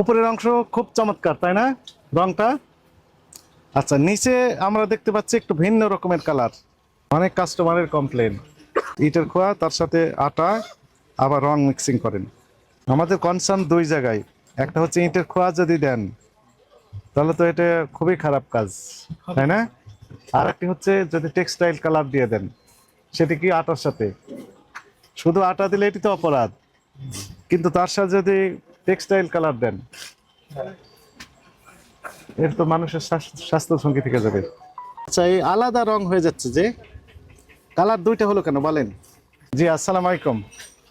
উপরের অংশ খুব চমৎকার, তাই না? রংটা? আচ্ছা নিচে আমরা দেখতে পাচ্ছি একটু ভিন্ন রকমের কালার। অনেক কাস্টমারের কমপ্লেন ইটের খোয়া, তার সাথে আটা, আবার রং মিক্সিং করেন। আমাদের কনসার্ন দুই জায়গায়। একটা হচ্ছে ইটের খোয়া যদি দেন, তাহলে তো এটা খুবই খারাপ কাজ, তাই না? আর একটি হচ্ছে যদি টেক্সটাইল কালার দিয়ে দেন, সেটি কি আটার সাথে? শুধু আটা দিলে এটি তো অপরাধ। কিন্তু তার সাথে যদি টেক্সটাইল কালার দেন। এর তো মানুষের স্বাস্থ্য- স্বাস্থ্য ঝুঁকি থেকে যাবে। আচ্ছা এই আলাদা রং হয়ে যাচ্ছে যে কালার দুইটা হলো কেন বলেন? জি আসসালাম আলাইকুম।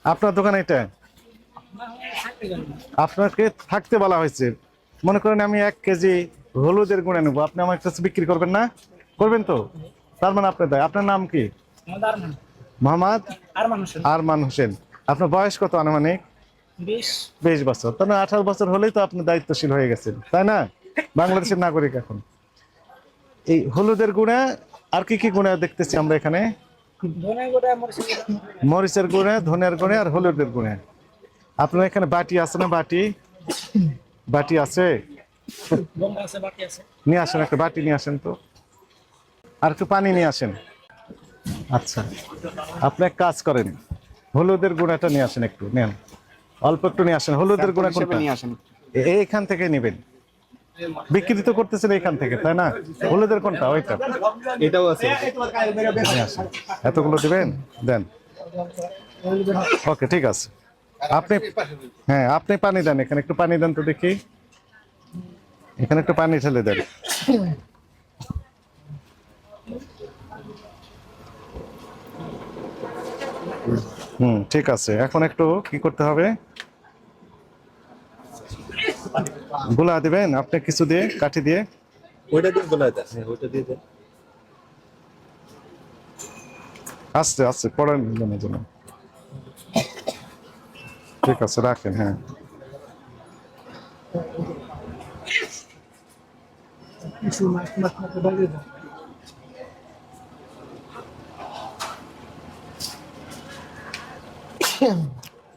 আপনার দোকান এটা আপনাকে থাকতে বলা হয়েছে। মনে করেন আমি এক কেজি হলুদের গুঁড়া নেব। আপনি আমার কাছে বিক্রি করবেন না? করবেন তো? তার মানে আপনার দায় আপনার নাম কি? মোহাম্মদ আরমান হোসেন। আপনার বয়স কত আনুমানিক? বিশ। বছর। তাহলে আঠারো বছর হলেই তো আপনি দায়িত্বশীল হয়ে গেছেন তাই না? বাংলাদেশের নাগরিক এখন। এই হলুদের গুণে আর কি কি গুণে দেখতেছি আমরা এখানে? মরিচের গুণে। ধনের গুণে আর হলুদের গুণে। আপনার এখানে বাটি আছে না বাটি? বাটি আছে? নিয়ে আসেন একটা বাটি নিয়ে আসেন তো। আর একটু পানি নিয়ে আসেন। আচ্ছা। আপনি এক কাজ করেন হলুদের গুঁড়াটা নিয়ে আসেন একটু নেন। অল্প একটু নিয়ে আসেন হলুদের গুঁড়া কোনটা? নিয়ে আসেন। এইখান থেকে নেবেন। বিক্রি তো করতেছেন এইখান থেকে তাই না? হলুদের কোনটা? ওইটা। এটাও আছে। এতগুলো দিবেন? দেন। ওকে ঠিক আছে। আপনি হ্যাঁ আপনি পানি দেন এখানে। একটু পানি দেন তো দেখি। এখানে একটু পানি ঢেলে দেন। হুম ঠিক আছে। এখন একটু কি করতে হবে? গুলা দিবেন আপনি কিছু দিয়ে কাঠি দিয়ে। ওইটা দিয়ে গোলা আছে ওইটা দিয়ে দেন। আস্তে আস্তে পড়েন জন্য ঠিক আছে রাখেন হ্যাঁ।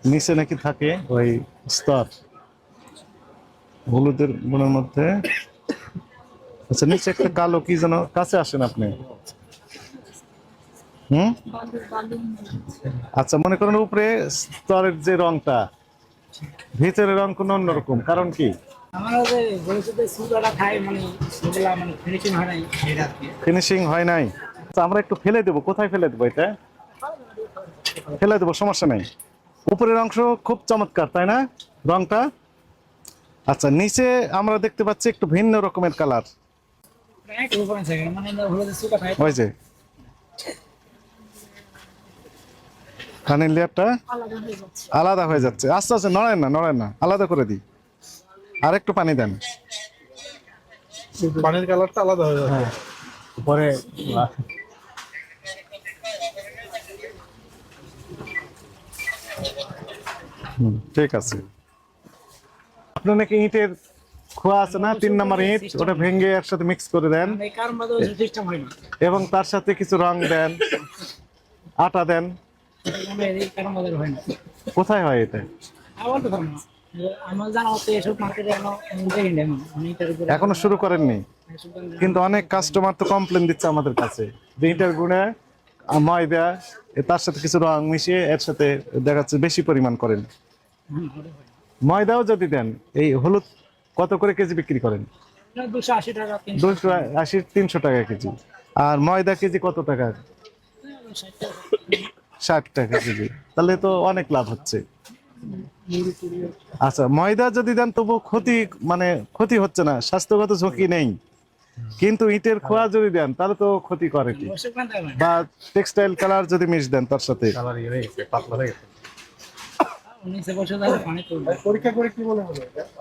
নিচে নাকি থাকে ওই স্তর। হলুদের গুণের মধ্যে আচ্ছা নিচে একটা কালো কি যেন কাছে আসেন আপনি? হুম? আচ্ছা মনে করেন উপরে স্তরের যে রংটা ভিতরের রং কোনো অন্যরকম কারণ কি? খাই মানে মানে ফিনিশিং হয় নাই ফিনিশিং হয় নাই। আচ্ছা, আমরা একটু ফেলে দেবো কোথায় ফেলে দেবো এটা? ফেলে দেবো সমস্যা নেই। উপরের অংশ খুব চমৎকার তাই না? রংটা? আচ্ছা নিচে আমরা দেখতে পাচ্ছি একটু ভিন্ন রকমের কালার। উপরে ওই যে। লেয়ারটা আলাদা হয়ে যাচ্ছে। আস্তে আস্তে নড়েন না নড়েন না আলাদা করে দিই। আর একটু পানি দেন। পানির কালারটা আলাদা হয়ে যাবে পরে হুম, ঠিক আছে। আপনার নাকি ইটের খোয়া আছে না? তিন নম্বর ইট ওটা ভেঙে একসাথে মিক্স করে দেন। হয় এবং তার সাথে কিছু রং দেন। আটা দেন। মানে হয় কোথায় হয় এটা? এখনও দেখি না এখন আমি এটার উপরে এখনও শুরু করেননি। কিন্তু অনেক কাস্টমার তো কমপ্লেন দিচ্ছে আমাদের কাছে। যে ইটার গুণে ময়দা তার সাথে কিছু রং মিশিয়ে এর সাথে দেখা যাচ্ছে বেশি পরিমাণ করেন। হয়। ময়দাও যদি দেন এই হলুদ কত করে কেজি বিক্রি করেন? দুশো আশি টাকা তিনশো। দুশো আশি তিনশো টাকা কেজি। আর ময়দা কেজি কত টাকা? ষাট টাকা কেজি। তাহলে তো অনেক লাভ হচ্ছে। আচ্ছা ময়দা যদি দেন তবু ক্ষতি মানে ক্ষতি হচ্ছে না স্বাস্থ্যগত ঝুঁকি নেই। কিন্তু ইটের খোয়া যদি দেন তাহলে তো ক্ষতি করে কি? বা টেক্সটাইল কালার যদি মিশ দেন তার সাথে?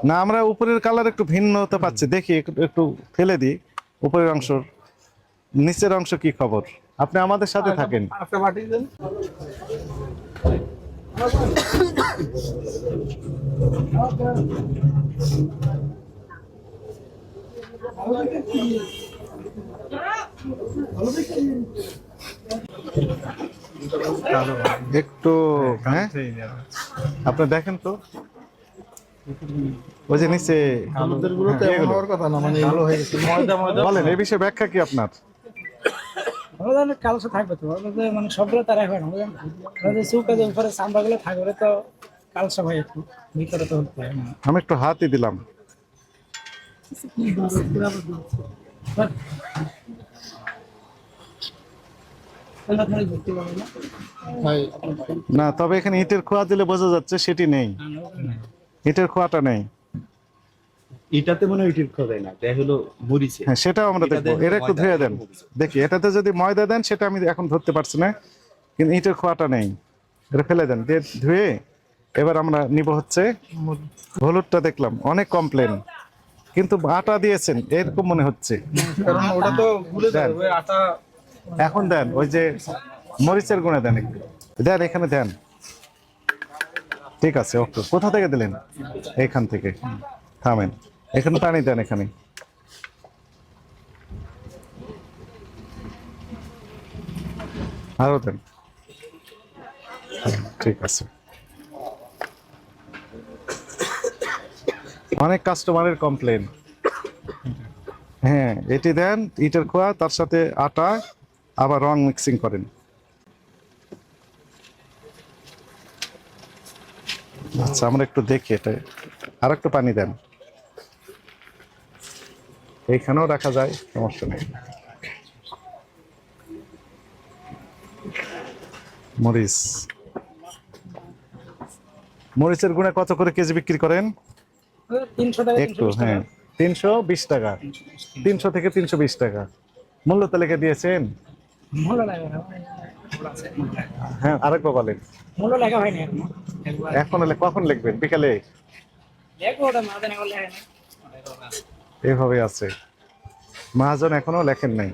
না আমরা উপরের কালার একটু ভিন্নতা পাচ্ছি দেখি একটু একটু ফেলে দিই। উপরের অংশ নিচের অংশ কি খবর? আপনি আমাদের সাথে থাকেন। দেন। একটু হ্যাঁ? আপনি দেখেন তো। ওই যে নিচে হ্যাঁ, কথা না মানে ভালো হয়ে গেছে। ময়দা ময়দা। বলেন এই বিষয়ে ব্যাখ্যা কি আপনার? কালসে থাকবে তো। তো মানে সবগুলো তারা হয় না যে উপরে চামড়াগুলো থাকবে তো কালসা হয় একটু। ভিতরে তো আমি একটু হাতই দিলাম তাহলে আপনারা ঘুরতে পারবেন না তবে এখানে ইটের খোয়া দিলে বোঝা যাচ্ছে সেটি নেই। ইটের খোয়াটা নেই এটাতে মনে হয় ইটির খোদাই না দেখ হলো মরিচে হ্যাঁ সেটাও আমরা দেখব এর একটু ধুয়ে দেন দেখি এটাতে যদি ময়দা দেন সেটা আমি এখন ধরতে পারছি না কিন্তু ইটের খোয়াটা নেই এটা ফেলে দেন দিয়ে ধুয়ে এবার আমরা নিব হচ্ছে হলুদটা দেখলাম অনেক কমপ্লেন কিন্তু আটা দিয়েছেন এরকম মনে হচ্ছে কারণ ওটা তো ভুলে। আটা এখন দেন, ওই যে মরিচের গুণে দেন একটু। দেন, এখানে দেন। ঠিক আছে, ওকে। কোথা থেকে দিলেন? এখান থেকে। থামেন। এখানে পানি দেন, এখানে। আরও দেন। ঠিক আছে। অনেক কাস্টমারের কমপ্লেন হ্যাঁ এটি দেন, ইটের খোয়া, তার সাথে আটা আবার রং মিক্সিং করেন। আচ্ছা আমরা একটু দেখি এটা। আর একটু পানি দেন। এইখানেও রাখা যায় সমস্যা নেই। মরিচ। মরিচের গুণে কত করে কেজি বিক্রি করেন? একটু হ্যাঁ। তিনশো বিশ টাকা। তিনশো থেকে তিনশো বিশ টাকা। মূল্য তালিকা দিয়েছেন? হ্যাঁ আরেকবার বলেন এখন। কখন লিখবেন? বিকালে? এভাবে আছে। মহাজন এখনও লেখেন নাই।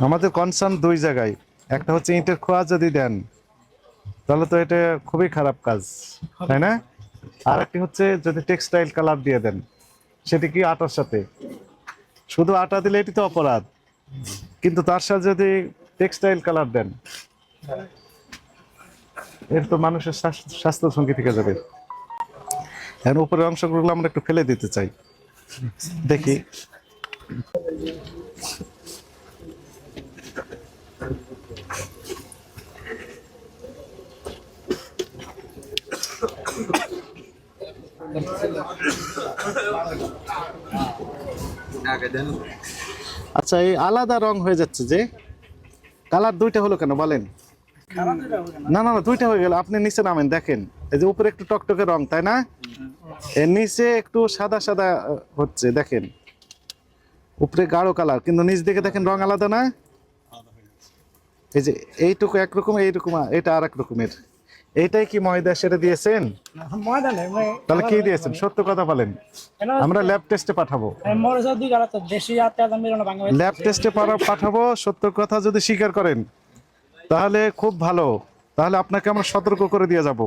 আমাদের কনসার্ন দুই জায়গায়। একটা হচ্ছে ইটের খোয়া যদি দেন তাহলে তো এটা খুবই খারাপ কাজ তাই না? আর একটি হচ্ছে যদি টেক্সটাইল কালার দিয়ে দেন, সেটি কি আটার সাথে? শুধু আটা দিলে এটি তো অপরাধ। কিন্তু তার সাথে যদি টেক্সটাইল কালার দেন, এর তো মানুষের স্বাস্থ্য- ঝুঁকি থেকে যাবে। এখন উপরের অংশগুলো আমরা একটু ফেলে দিতে চাই। দেখি। আচ্ছা এই আলাদা রং হয়ে যাচ্ছে যে কালার দুইটা হলো কেন বলেন? না না না দুইটা হয়ে গেল। আপনি নিচে নামেন দেখেন। এই যে উপরে একটু টকটকে রং তাই না? এর নিচে একটু সাদা সাদা হচ্ছে দেখেন। উপরে গাঢ় কালার কিন্তু নিচ দিকে দেখেন রং আলাদা না? এই যে এইটুকু একরকম এইরকম এটা আর এক রকমের। এইটাই কি ময়দা সেটা দিয়েছেন? তাহলে কি দিয়েছেন? সত্য কথা বলেন। আমরা ল্যাব টেস্টে পাঠাবো। ল্যাব টেস্টে পাঠাবো সত্য কথা যদি স্বীকার করেন তাহলে খুব ভালো। তাহলে আপনাকে আমরা সতর্ক করে দিয়ে যাব।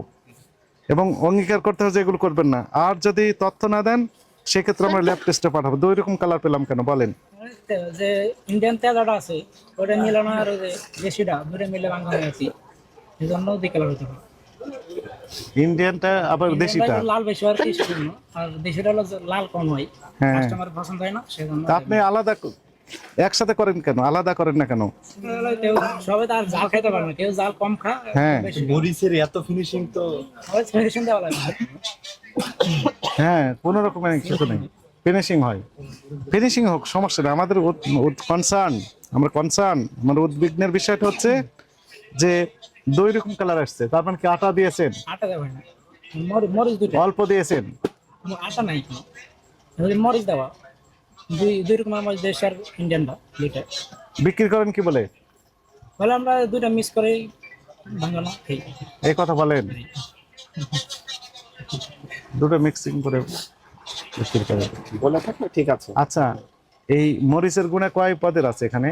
এবং অঙ্গীকার করতে হবে যে এগুলো করবেন না। আর যদি তথ্য না দেন সেক্ষেত্রে আমরা ল্যাব টেস্টে পাঠাবো। দুই রকম কালার পেলাম কেন? বলেন। যে ইন্ডিয়ান তেলটা আছে ওটা মিলানো আর যে দেশিটা দুটো মিলে বাংলা হয়েছি এই জন্য দুই কালার হতে হবে ইন্ডিয়ানটা আবার দেশিটা? লাল বেশি হয় এই জন্য আর দেশিটা হলো লাল কম হয়। হ্যাঁ। কাস্টমার পছন্দ হয় না সেজন্য আপনি আলাদা একসাথে করেন কেন? আলাদা করেন না কেন? কেউ সবাই তো জাল পারে না। কেউ জাল কম খায় হ্যাঁ। মরিচের এত ফিনিশিং তো সবাই মেডিসিন দেওয়া লাগে। হ্যাঁ কোনো রকমের কিছু নেই। ফিনিশিং হয়। ফিনিশিং হোক সমস্যা নেই। আমাদের কনসার্ন আমরা কনসার্ন আমার উদ্বিগ্নের বিষয়টা হচ্ছে যে দুই রকম কালার আসছে। তার মানে কি আটা দিয়েছেন? আটা হয় না। মরিচ দুটো অল্প দিয়েছেন। আটা নাই কি মরিচ দেওয়া। দুই দুই রকমের মরিচ দেশ আর ইন্ডিয়ানটা দুইটা। বিক্রি করেন কি বলে? বলে আমরা দুইটা মিক্স করে ভাঙানো খাই। এই কথা বলেন। দুটো মিক্সিং করে বিক্রি করেন। বলে থাকলে ঠিক আছে। আচ্ছা এই মরিচের গুণে কয় পদের আছে এখানে?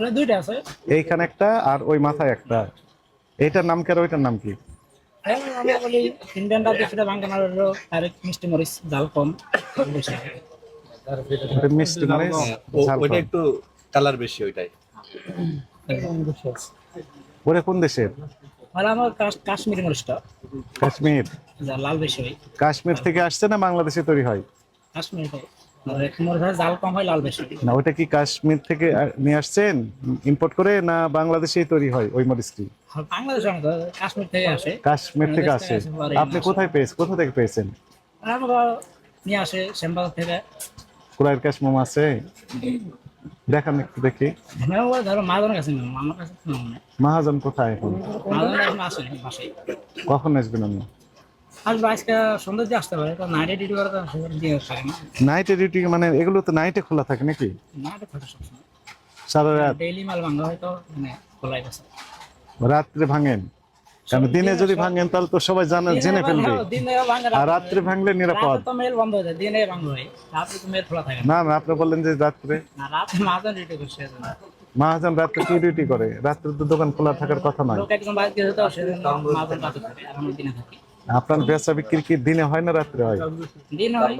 বলে দুইটা আছে। এইখানে একটা আর ওই মাথায় একটা। এইটার নাম কি আর ওইটার নাম কি? হ্যাঁ, হলো মিষ্টি মরিচ কম। বেশি মিষ্টি মরিচ ওইটা একটু কালার বেশি ওইটাই। ওরে কোন দেশের মানে আমার কাশ- কাশ্মীরি মরিচটা। কাশ্মীর। লাল বেশি কাশ্মীর থেকে আসছে না বাংলাদেশে তৈরি হয়? কাশ্মীরি হয় আর এক মরিচ জাল কম হয় লাল বেশি। না ওটা কি কাশ্মীর থেকে নিয়ে আসছেন? ইম্পোর্ট করে না বাংলাদেশেই তৈরি হয় ওই মরিচটি অনেক কাশ্মীর থেকে আসে। কাশ্মীর থেকে আপনি কোথায় পেয়েছেন? কোথা থেকে পেয়েছেন? আর আমরা নিয়ে আসে শ্যামবাজার থেকে। কুড়াইয়ের কাশ মোম আছে? দেখান একটু দেখি। হ্যাঁ মহাজন কোথায় এখন? কখন আসবেন আপনি? আসবে আজকে সন্ধ্যা দিয়ে আসতে পারে নাইটে ডিউটি করে না। নাইটে ডিউটি মানে এগুলো তো নাইটে খোলা থাকে নাকি? নাইটে থাকে সবসময় সারা রাত? ডেইলি মাল ভাঙা হয় তো মানে খোলাই রাত্রে ভাঙেন? কারণ দিনে যদি ভাঙেন তাহলে তো সবাই জানে জেনে ফেলবে। আর রাত্রে ভাঙলে নিরাপদ। তো মেল বন্ধ হয়ে যায় দিনে ভাঙা হয় রাতে তো মেল খোলা থাকে না। না আপনি বললেন যে রাত্রে। না রাতে মাঝন ডিউটি করছে মহাজন রাত্রে কি ডিউটি করে? রাত্রে তো দোকান খোলা থাকার কথা নয়। লোক বাইরে গেছে তো সেজন্য মাঝন রাতে থাকে আর দিনে থাকি। আপনার বেচা বিক্রি কি দিনে হয় না রাত্রে হয়? দিনে হয়।